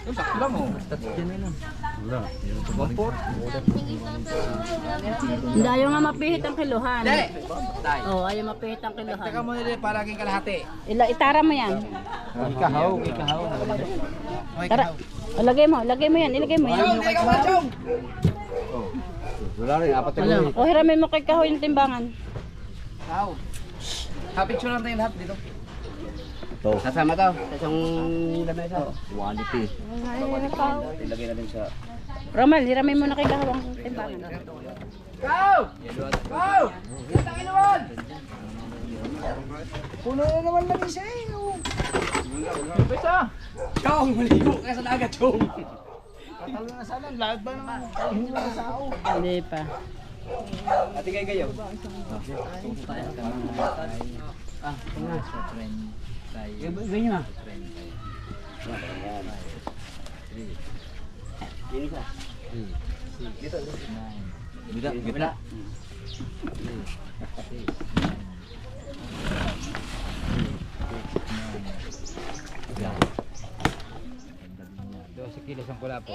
Yung sakto lang oh. One fourth. Hindi, ayaw nga mapihit ang kiluhan. Hindi. Oo, ayaw mapihit ang Teka kiluhan. mo nila para aking kalahati. Ila, itara mo yan. Ikahaw, ikahaw. Tara. Lagay mo, lagay mo yan, ilagay mo yan. Ikaw ba, Chong? Wala rin, apat Wala. O, hiramin mo kay kahoy yung timbangan. Ikaw. Kapicture lang tayo lahat dito. Ito. Kasama to. Sa isang lamesa. Quality. Ilagay natin sa... Romel, hiramin mo na kay kahoy ang timbangan. Go! Go! Kita kinuwan! Puno na naman lang isa eh. Pesa! Chong, maligo ka sa dagat, Chong. Tatalo na sana, lahat ba naman? Hula sa sao. Hindi pa. Ate kayo kayo. Ah, Ganyan na. Bila, bila. Dos kilos ang pula po.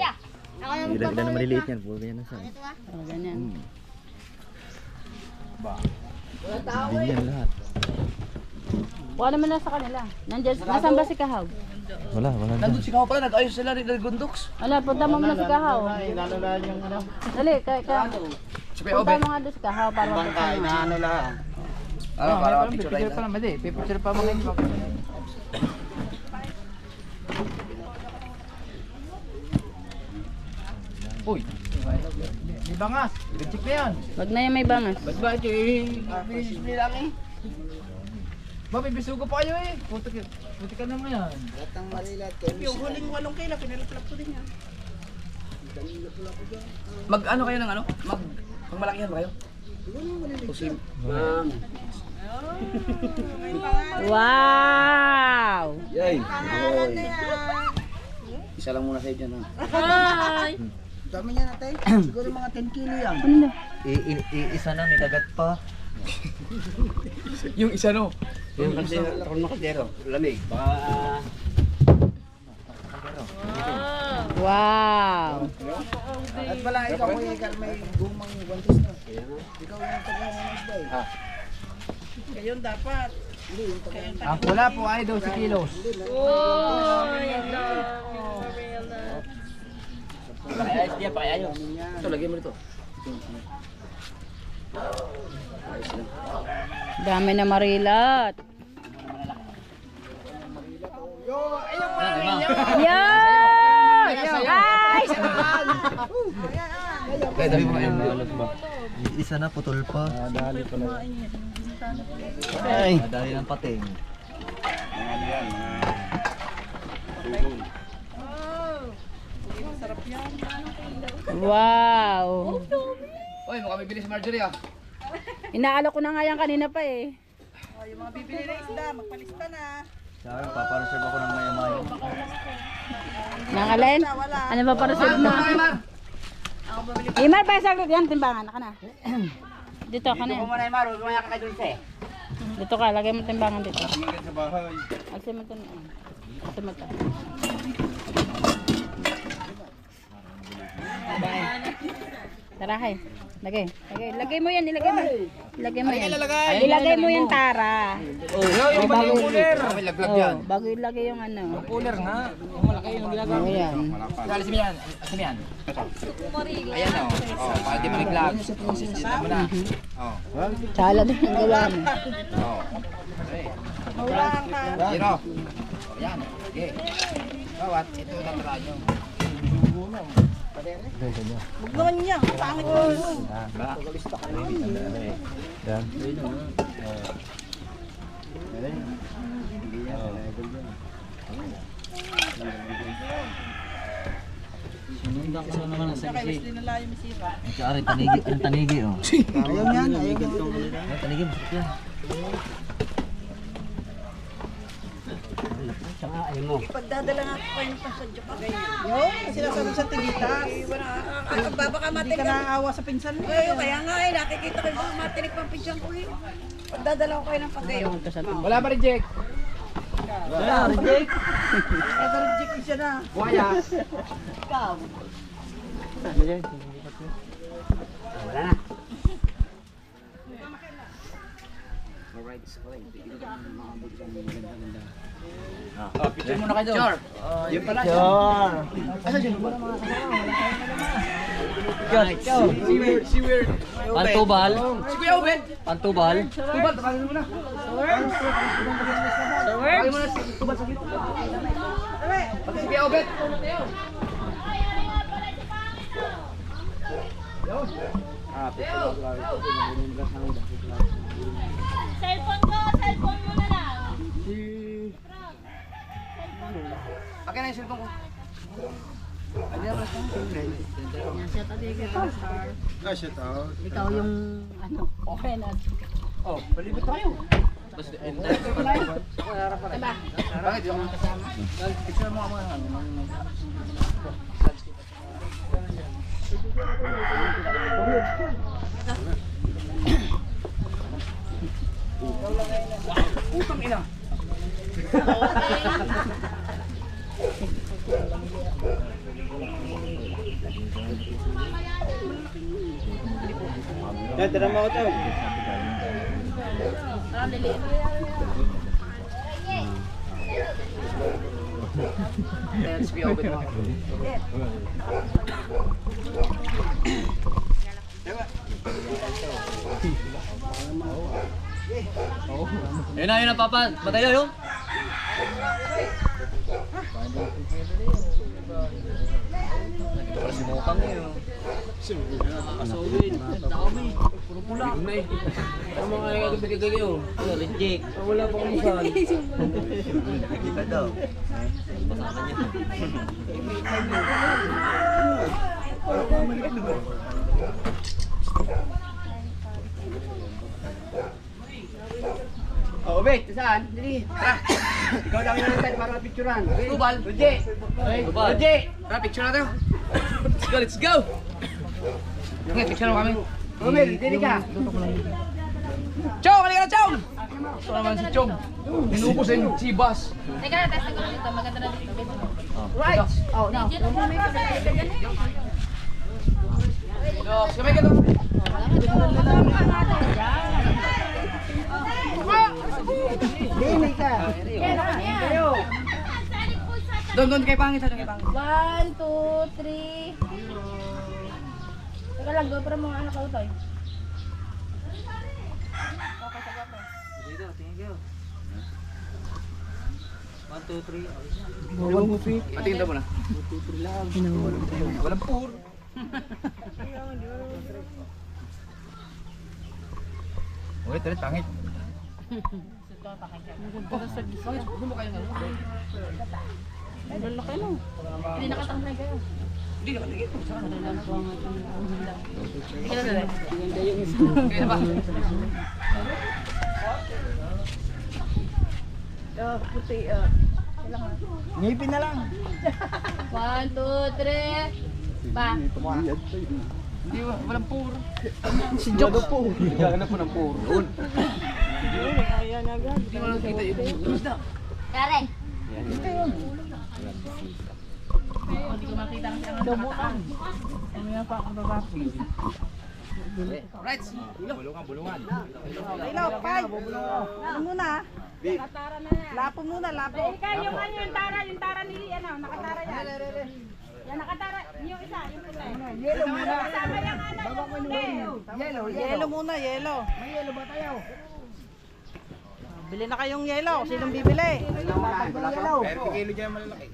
Bila na maliliit yan. Puro ganyan na sa. O, ganyan. Din yan lahat. Kuha naman na sa kanila. Nandiyan, nasan ba si Kahaw? Wala, wala na. Nandun si Kaho pala, nag-ayos sila rin ng gundoks. Wala, punta mo muna si Kahaw. Inanolaan yung ano. Dali, kay ka. Punta mo nga doon si Kahaw para mapunta mo. inaano lang. Ano, para mapicture tayo. Picture pa naman eh. Picture pa mga ito. Uy, di bangas. I-check na yan. Wag na yung may bangas. Ba't ba ito eh? Finish me lang eh. Ba, may bisugo pa kayo eh. Puti ka, puti ka naman yan. Latang malilat. Yung huling walong kilo, pinalaplap ko din yan. Mag ano kayo ng ano? Mag pang malakihan ba kayo? Usim. Ma'am. Wow! Yay. Isa lang muna kayo dyan ha. Hi! Dami niya natin. Siguro mga 10 kilo yan. Ano i, i- isa na, may dagat pa. Yung isa no? Yung kaldero, takon kaldero. Lamig. Baka... Wow! At pala, ikaw may, may gumang guantes na. Ikaw yung taga-mamas daw. Ah. Ngayon dapat. Ang pula po ay 12 kilos. Pakayayos diya, pakayayos. Ito, lagyan mo nito. Ayos lang. Dami na marilat. Yan! Guys! Kaya dami mo kayo. I- Isa na, putol pa. Nadali pala. Ay! Nadali ng pating. Wow! Uy, mukhang may bilis si Marjorie ah. Inaalok ko na nga yan kanina pa eh. Oh, yung mga bibili na isda, magpalista na. Sa akin, papareserve ako ng maya-maya. Nang alin? Ano ba sa mo? Imar pa saglit yan timbangan ka na. Dito ka na. yan. Muna yung Maro, kumaya ka kay Dulce. Dito ka, lagay mo timbangan dito. Alsin mo ito. Alsin mo ito. Tara kay. Lagay. Lagay. Lagay mo yan, ilagay mo. Ilagay mo yan. Ilagay mo yan, Tara. Oh, yung mali yung cooler. May laglag yan. Oh, bago ilagay yung ano. Cooler nga. Yung malaki yung ginagawa. Oh, yan. Alisin mo yan. Alisin mo yan. Ayan o. Oh, para di maliglag. Sita mo na. Oh. Tsala din ang gawa mo. Oh. Maulaan ka. Zero. Ayan. Okay. Bawat. Ito ang radyo. Huwag naman niya. Pangit mo. Yan. Sinundan ko na naman Kaya mas dinala yung misipa. Ang tsari, tanigi, ang tanigi oh. Ayaw yan. Ayaw yan. Tanigi, masakit yan. Ayaw mo. Pagdadala nga ko kayo pa sa Japan. Yo, sinasabi sa tigitas. Baka Ah, Hindi ka naawa sa pinsan mo. Ay, kaya nga eh, nakikita ko yung matinig pang pidyang ko eh. Pagdadala ko kayo ng pagkayo. Ito Wala pa rin, Jack. Kaya, reject. Nag-reject siya na. Buhaya. Oh, picture muna kayo. Sure. Yung pala. Sure. Asa siya? Sure. Si Weird. Si Weird. Pantubal. Si Kuya Obed. Pantubal. Tubal, takalin mo na. Takalin mo na si Tubal saglit. Pati si Kuya Obed. Ah. Cellphone ko, cellphone mo na lang. Akin na yung cellphone ko. Ikaw yung ano, okay na. Oh, palibot tayo. Diba? Bakit di ako kasama? Picture mo ano. Let's be open mo. Ayun na, ayun na, papa. Matayo yun. Si Mokang yun. Asawin. Dami. Pula. May. Ano mga kaya bigay kayo? Reject. Wala pa kung saan. Ka daw. Pasama niya. Oh, Obed, saan? Tara. Ikaw lang yung nandun para picturean. Tubal. Roje. Tubal. Roje. Tara, picture na tayo. Let's go, let's go. Okay, picture mo kami. Romel, dili ka. Chong, halika na, Chong! Ito naman si Chong. Inubos yung sibas. Teka na, test ko dito. Maganda na dito. Right. Oh, no. Diyan ako may pagkakas ka dyan. Dox, kamay ka doon. Dini ka. Doon, doon kay pangit, doon kay pangit. One, two, three. Lang, GoPro mo anak ko, Toy. Dito, tingin kayo. One, two, three. Patingin daw mo na. Walang pur. Uy, talit pangit. Hindi mo kayo nga. Hindi nakatangay kayo. Hindi na katigil. Hindi ka na dali. Kaya na ba? Oh, puti. ah. Ngipin na lang. One, two, three. Pa. Hindi, walang pur. Si Joko po. Naghahanap po ng pur. Doon. Ayan agad. Hindi mo lang kita yun. Basta. Kare. Hindi ko makita kasi ang nakataan. Ano yan pa? Ano ba? Right. Bulungan, bulungan. Ilaw, pay. Ano muna? Lapo muna, lapo. Ika, yung ano yung tara, yung tara ni ano, nakatara yan. Yan, nakatara, yung isa, yung puti. Yelo muna. Kasama yung ano, yung puti. Yelo, yelo muna, yelo. May yelo ba tayo? Bili na kayong yelo. Sinong bibili? Pero kilo dyan malalaki.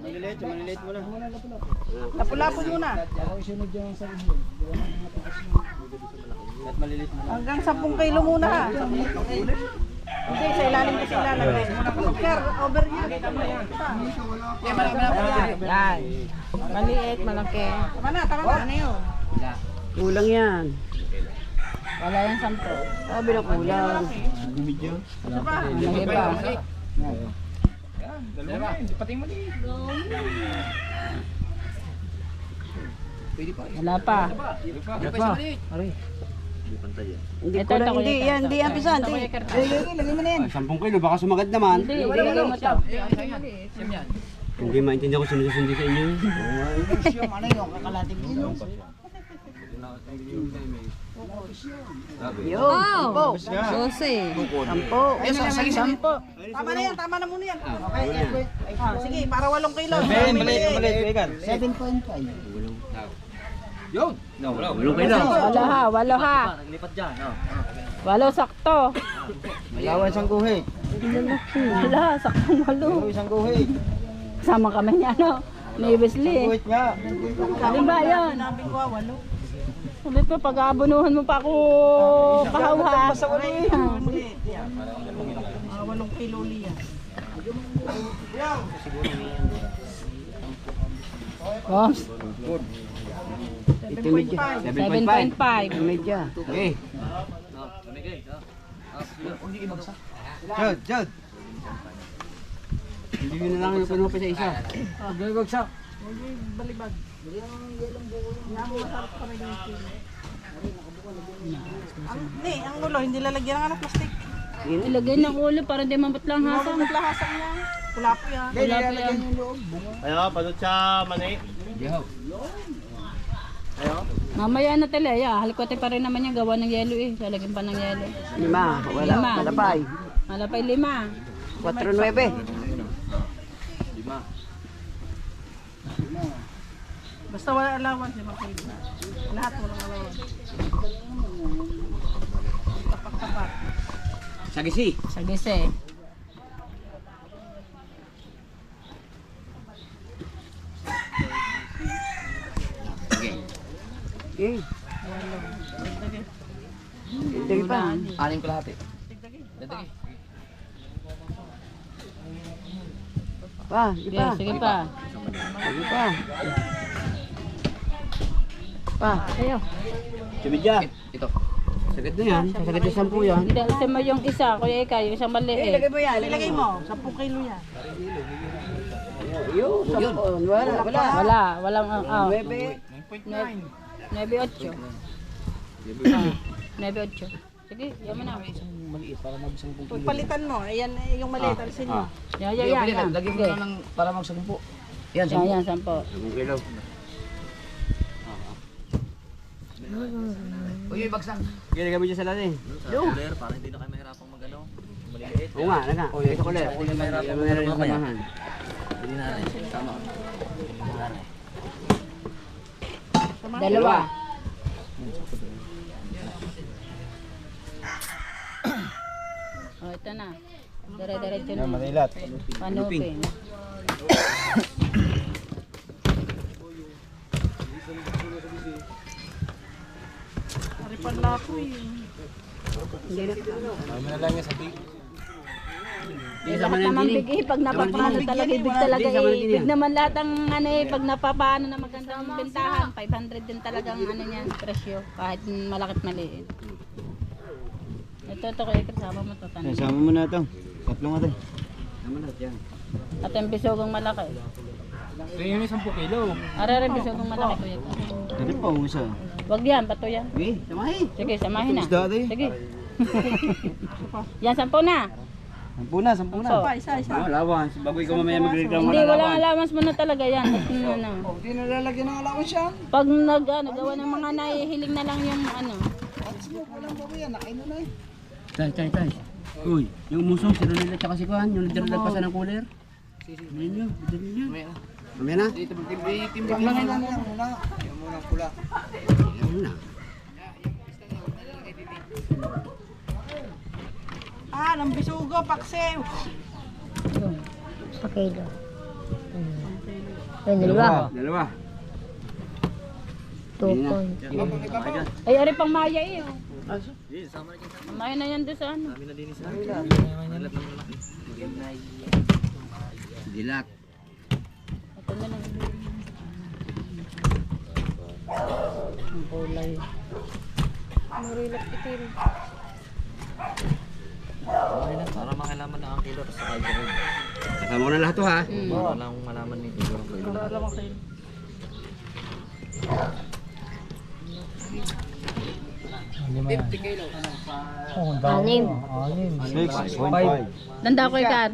Maliliit, maliliit mo lang. Lapo-lapo muna. At maliliit mo Hanggang 10 kilo muna ha. Hindi, sa ilalim kasi ilalagay. Sir, over malaki. Yan. Maliit, malaki. Tama na, tama na. Ano yun? Kulang yan. Wala yung sampo. Sabi na kulang. Ano ba? Lagi pa. Dalawa. Pating mo din. Pwede pa. Wala pa. Pwede pa. Pwede pa. Ari. Hindi Ito, ko lang, hindi yan, hindi yan pisan. Ito, Hindi. Lagay mo na yan. Ay, 10 kilo, baka sumagat naman. Hindi, ilagay mo to. Siyem yan. Hindi maintindihan ko sinusundi sa inyo. Siyom, ano yung kakalating mo? Yo, Oh, Jose. sampo. Ayun, sa saging. Sampo. Tama na yan, tama na muna yan. Okay, ah, sige, para walong kilo. Ben, maliit. Vegan. 7.5. Yun. Walong kilo. Walo ha, walo ha. Naglipat dyan, oh. Walo sakto. Yawan isang guhit. Wala, saktong walo. Isang guhit. Sama kami niya, ano? Ni Wesley. Guhit nga. Di ba yan? Sinabi ko, ah, walo. Ulit pa, pag-aabunuhan mo pa ako kahawha. Maliit, yan. Ah, walong kilo liyan. Boss, Ito medya. 7.5. 7.5. Medya. Okay. Jod, Jod. Hindi na lang yung puno pa sa isa. Gagagsak. Balibag. Ang, ni, ang ulo, hindi lalagyan ng ano, plastic. Ilagay ng ulo para di mamatlang hasang. Naglahasan niya. Wala po yan. Wala pa yan. Ayo, padot sa mani. Mamaya na tala, ya. Halikote pa rin naman yung gawa ng yelo eh. Lalagyan pa ng yelo. Lima. Wala. Lima. Malapay. Malapay lima. 4.9. Basta wala allowance, lima kilo. Lahat walang allowance. Tapak-tapak. Sagisi. Sa gise. Okay. Dagdag pa. Aning kalahati. Dadagi. Pa, ipa. Sige, sige pa. Sige pa. Pa. Ayo. Tumidya. Ito. Sagad na yan. Sagad na sampu yan. Hindi, alisin mo yung isa. Kuya Ika, yung isang maliit. mo yan. Ilagay mo, 10 kilo yan. Yun. Sampu. Wala. Wala. Wala, walang, oh. Bebe. 9-8. Ah, 9-8. Sige, yan mo na. Pagpalitan mo, ayan eh, yung maliit, alisin mo. Yan, yan, yan. yan. Lagyan mo Sige. na ng para magsagpo. Yan, Yan, sampo. Sampu kilo. Uy, yung bagsak. Sige, lagay mo dyan sa lalim. Clear, para hindi na kayo mahirapang magano. Maliliit. Oo nga, naga. O, ito ko lang. Hindi meron yung samahan. Hindi na rin. Tama. Dalawa. Oh, ito na. Dire-diretso na. Manilat. Panupin. Ari pala ako eh. Eh, lahat naman big eh, pag napapano talaga, big talaga eh. Big naman lahat ang ano eh, pag napapano na magandang bentahan, 500 din talaga ang ano niyan, presyo, kahit malakit maliit. Ito, ito kayo, kasama mo to, tanong. Sama mo na ito. Tatlong ito. Sama na. At yung bisogang malaki. Ito yung 10 kilo. Arara bisogang malaki, kuya. Dali pa, isa. Wag yan, bato yan. Okay, samahin. Sige, samahin na. Isda eh. Sige. yan, sampo na. Sampu na, sampu na. So, isa, isa. Oh, lawan. Bago ikaw mamaya magreklamo hindi, na lawan. allowance mo na talaga yan. At, ano, Hindi na lalagyan ng allowance yan. pag nag, ano, gawa ng mga nahihiling na lang yung ano. Walang bago yan, nakain na na eh. Tay, tay, tay. Uy, yung musong, si Ronel at saka si Kuhan, yung nagdala ng cooler. Bilhin nyo, bilhin nyo. Mamaya na. Mamaya na. Dito, timbang lang yan. Yan na. Ah, ng bisugo, paksew. Pakilo. Dalawa. Dalawa. Two point. Ay, ari pang maya eh. oh. Maya na yan doon sa ano. Dilat. Ito na lang. Ang kulay. Para makilaman na ang kilo sa kalbo. Kasama ko na lahat to ha. Mm. Para lang malaman ni kilo ang kilo. Tanda ko ikan.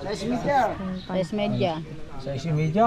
Size media. Size media?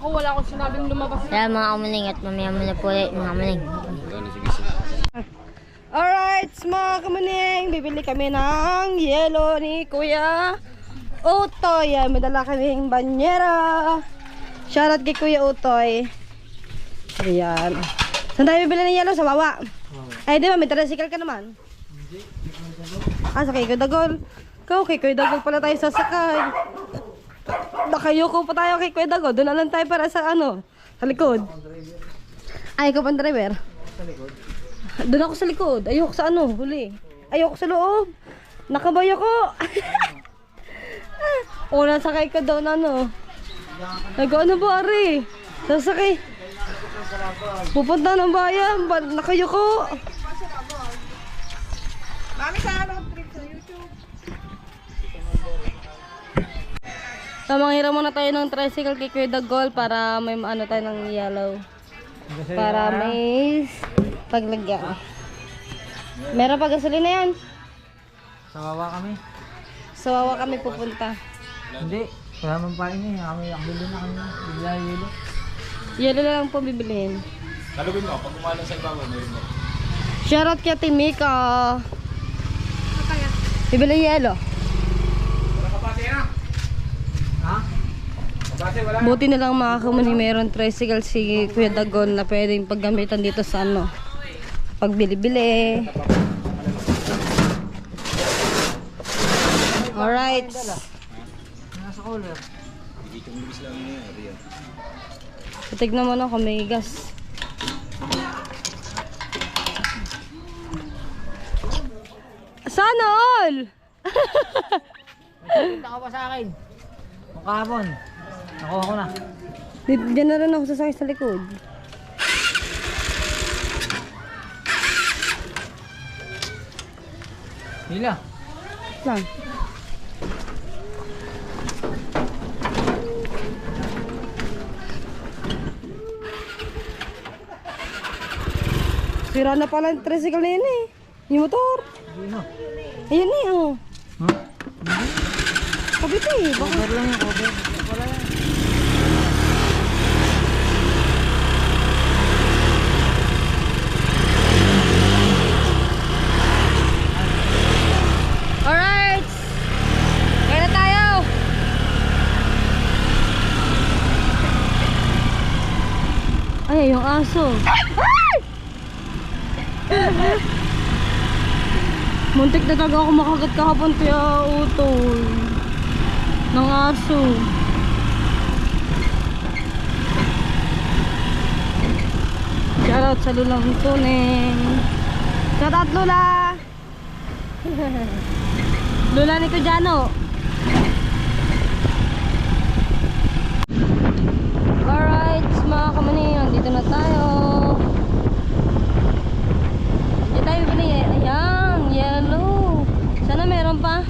Ako wala akong sinabing lumabas. Kaya mga kamaling at mamaya muna po ulit mga kamaling. Alright, mga kamaning, bibili kami ng yelo ni Kuya Utoy. Yan, may dala kaming banyera. Shoutout kay Kuya Utoy. Ayan. Saan tayo bibili ng yelo? Sa Wawa. Ay, di ba? May tricycle ka naman. Ah, sa kay Kuya Dagol. Ikaw, kay Kuya Dagol pala tayo sasakay. Nakayuko pa tayo kay Kuya Dagol. Doon na lang tayo para sa ano, sa likod. Ay, ikaw pang driver. Doon ako sa likod. Ayoko sa ano, huli. Ayoko sa loob. Nakabay ako. Una sakay ka ano. Nag ano ba ari? Sasakay. Pupunta ng bayan. Ba, nakayoko. Tamang hiram muna tayo ng tricycle kay Kuya Dagol para may ano tayo ng yellow. Para may paglagyan. Meron pa gasolina yan. Sawawa kami. Sa Wawa kami pupunta. Hindi. Wala man pa ini. Kami ang bili na kami. Bigla yelo. Yelo na lang po bibilihin. Talugin mo, pag umalang sa ibabaw, meron mo. Shoutout kay Timika. Bibili yelo. Buti na lang mga kamuni meron tricycle si Kuya Dagon na pwedeng paggamitan dito sa ano. Pagbili-bili. Alright. Nasa cooler. Tignan mo na kung may gas. Sana all! Punta ka pa sa akin. Kung kahapon. Nakuha ko na. Di- Diyan na rin ako sasakay sa likod. Hila. Lang. Sira na pala yung tricycle na yun eh. Yung motor. Ayan eh, oh. Huh? Kabit eh. Cover lang yung cover. Wala yan. Alright! Kaya na tayo! Ay, yung aso. Muntik na talaga ako makagat kahapon kaya utol. Ng aso. Shoutout sa lulang tuning. Shoutout Lula! Lula ni Kujano. Alright, mga kamani, dito na tayo. Dito tayo bili eh. Ayan, yellow. Sana meron pa.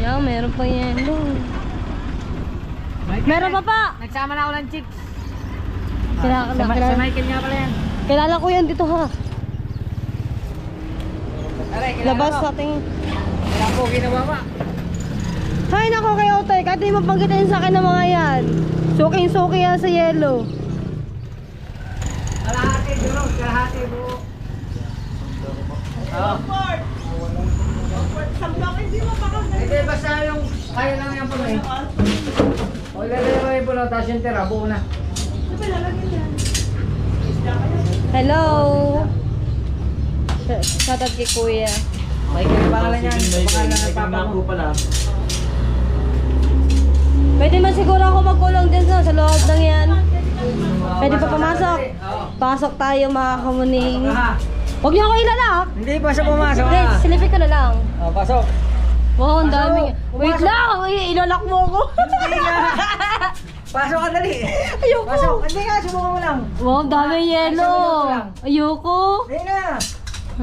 Ayan, meron pa yellow. Meron pa pa. Nagsama na ako ng chicks. Kilala, Sa, kilala, sa Michael nga pala yan. kilala ko yan dito ha. Aray, Labas sa ating... Kaya po ginawa pa. Hay nako kay Otoy, kahit di mo panggitin sa akin ng mga yan. Suking-suki yan sa yellow. Kalahati, bro. Kalahati, bro. Hindi, basta yung kaya lang yan puno eh. O ilalagay mo yung puno, tapos yung tira, buo na. Hello. Shoutout kay Kuya. May kaya pangalan yan, pangalan ng papa mo. pala. Pwede man siguro ako magkulong din sa, sa loob ng yan. Pwede pa pumasok. Pasok tayo mga kamuning. Huwag niyo ako ilalak. Hindi, basta pumasok Hindi, silipin ko na lang. O, pasok. Wow, ang Pasok! dami. Wait Pumasok! lang, i- ilalak mo ako. Hindi nga. Pasok ka dali. Ayoko. Pasok. Hindi nga, subukan mo lang. Wow, ang dami yelo. lang. Ayoko. Hindi na.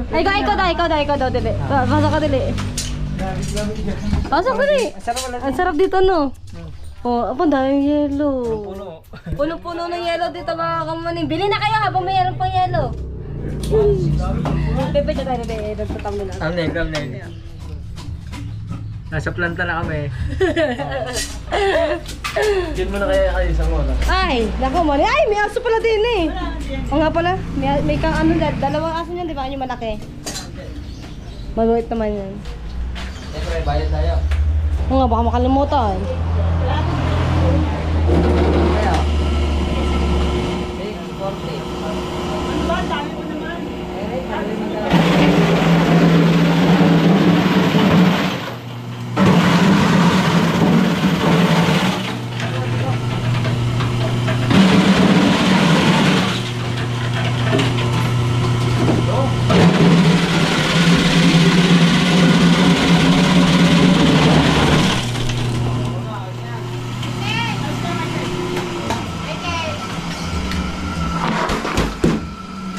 Ay, ikaw, ikaw daw, ikaw daw, ikaw daw, dili. Pa- Pasok ka dili. Pasok dili. Sarap wala. Ang sarap dito, no? Oh, apa daming yelo. Puno. Puno-puno ng yelo dito mga kamaning. Bili na kayo habang mayroon pang yelo. Bebe, dyan tayo, bebe. Nagtatang nila. Thumbnail, thumbnail. Nasa planta na kami. Diyan mo na kaya kayo sa muna. Ay, nako mo. Ay, may aso pala din eh. O nga pala, may, may kang ano, dal- dalawang aso niyan, di ba? Yung malaki. Maluit naman yan. Siyempre, bayad tayo. O nga, baka makalimutan. Kaya. Big 40.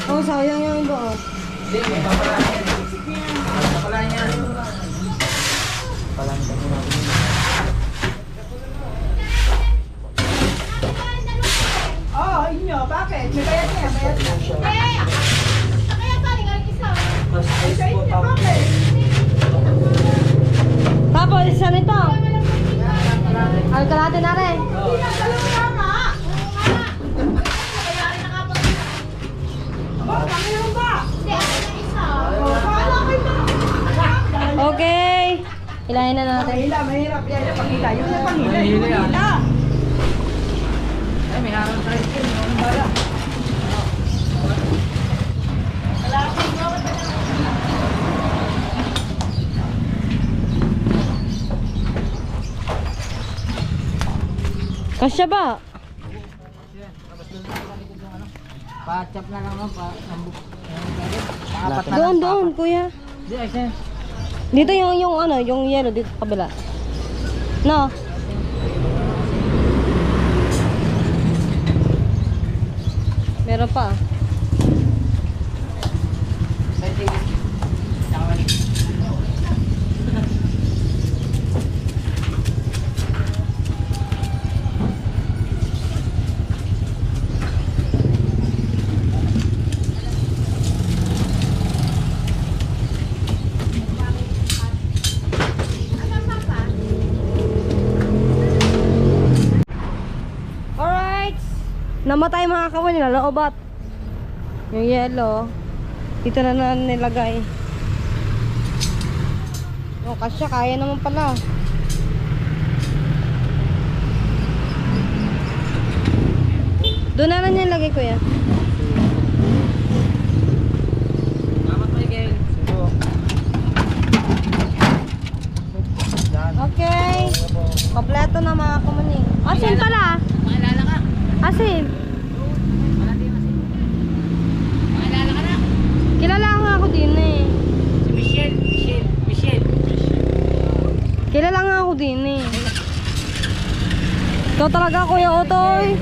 Oh, sayang yung doon. Hindi, may papalain yan. Papalain yan. Papalain ka muna. Tapos, isa nito. Ang kalate na rin. Okay. Ilahin na natin. Mahila yan. Ay, may harang tricycle. May unang bala. Kasya ba? Pa-chop na lang. Pa, Doon, doon, kuya. Hindi, ay siya. Dito yung, yung ano, yung yellow dito sa kabila. No. Meron pa. ah. Alright. Namatay mga kawan nila, loobat. Yung yellow. Dito na na nilagay. Oh, kasya, kaya naman pala. Doon na lang niya ilagay, kuya. Salamat, Michael. Okay. Kompleto na mga kamaning. Asin pala. Maalala ka. Asin. Wala din kasi. Maalala ka na. Ako din eh. Si Michelle. Michelle. Michelle. Kilala nga ako din eh. Ikaw talaga Kuya Utoy.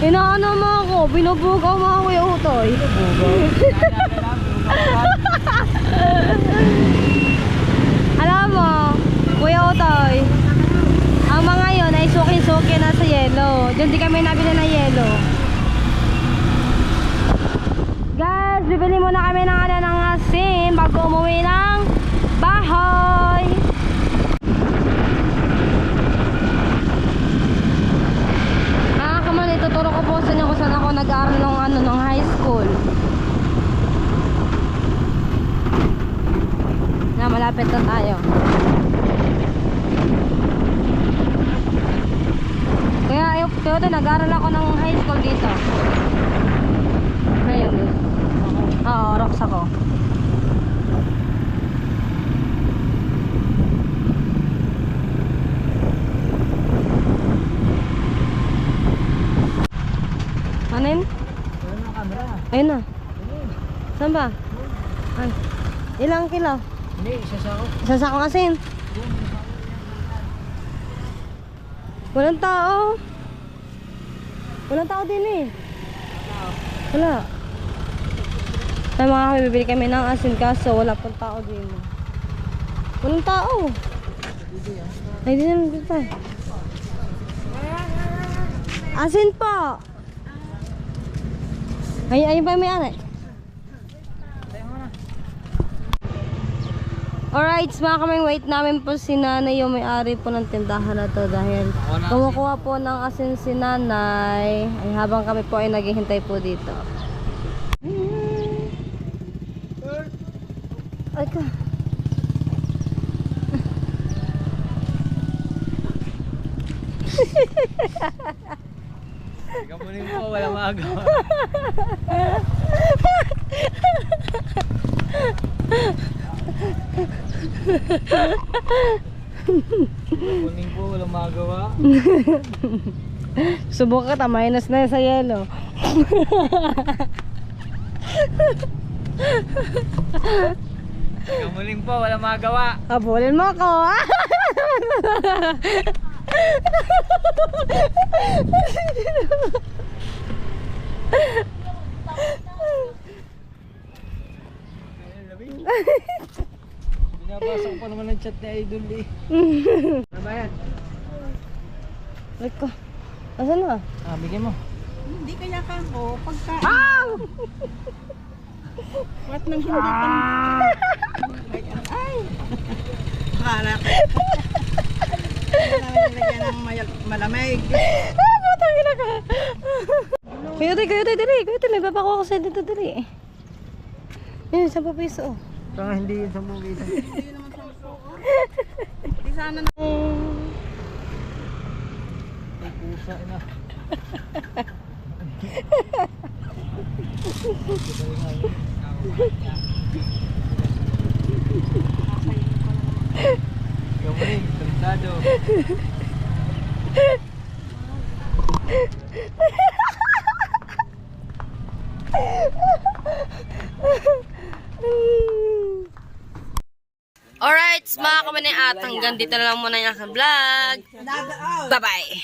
Inaano mo ako, binubugaw mo ako Kuya Utoy. Alam mo, Kuya Utoy, ang mga yon ay suki-suki na sa yelo. Diyan di kami nabili ng yelo. Guys, bibili muna kami ng ano ng asin bago umuwi ng bahay. Ah, kaman, ituturo ko po sa inyo kung saan ako nag-aaral ng ano, ng high school. malapit na tayo. Kaya, kaya nag-aaral ako ng high school dito. Ayun. Oo, rocks ako. Anin? Ayun na. Saan ba? Ay. Ilang kilo? Hindi, isa sa ako. Isa sa akong asin. Walang tao. Walang tao din eh. Wala. Ay mga kami, bibili kami ng asin kaso wala pong tao din. Walang tao. Ay, di naman dito. Asin po. Ay, ayun ba yung may-ari? Alright, mga kaming wait namin po si nanay yung may-ari po ng tindahan na to dahil kumukuha po ng asin si nanay ay habang kami po ay naghihintay po dito. Ay ka. Po, wala magawa. Kamunin po, wala magawa. Subok ka, minus na sa yelo. Kamunin po, wala magawa. Habulin mo ako. Binabasa ko pa naman ng chat ni Idol eh. Nabayan. Wait ko. Asan na? Ah, bigyan mo. Hindi kaya ka mo pagka Ah! what nang hindi pa ay Akala ko. Nilagyan ng malamig. Ah, putang ina ka. Kuyote, kuyote, dali. Kuyote, may babakuha ko sa'yo dito, dali. Yun, 10 piso. oh. Tanga hindi yun sa movie. Di sana na May pusa na. Talisado. Alright, mga kamanin at hanggang dito na lang muna yung aking vlog. Bye-bye!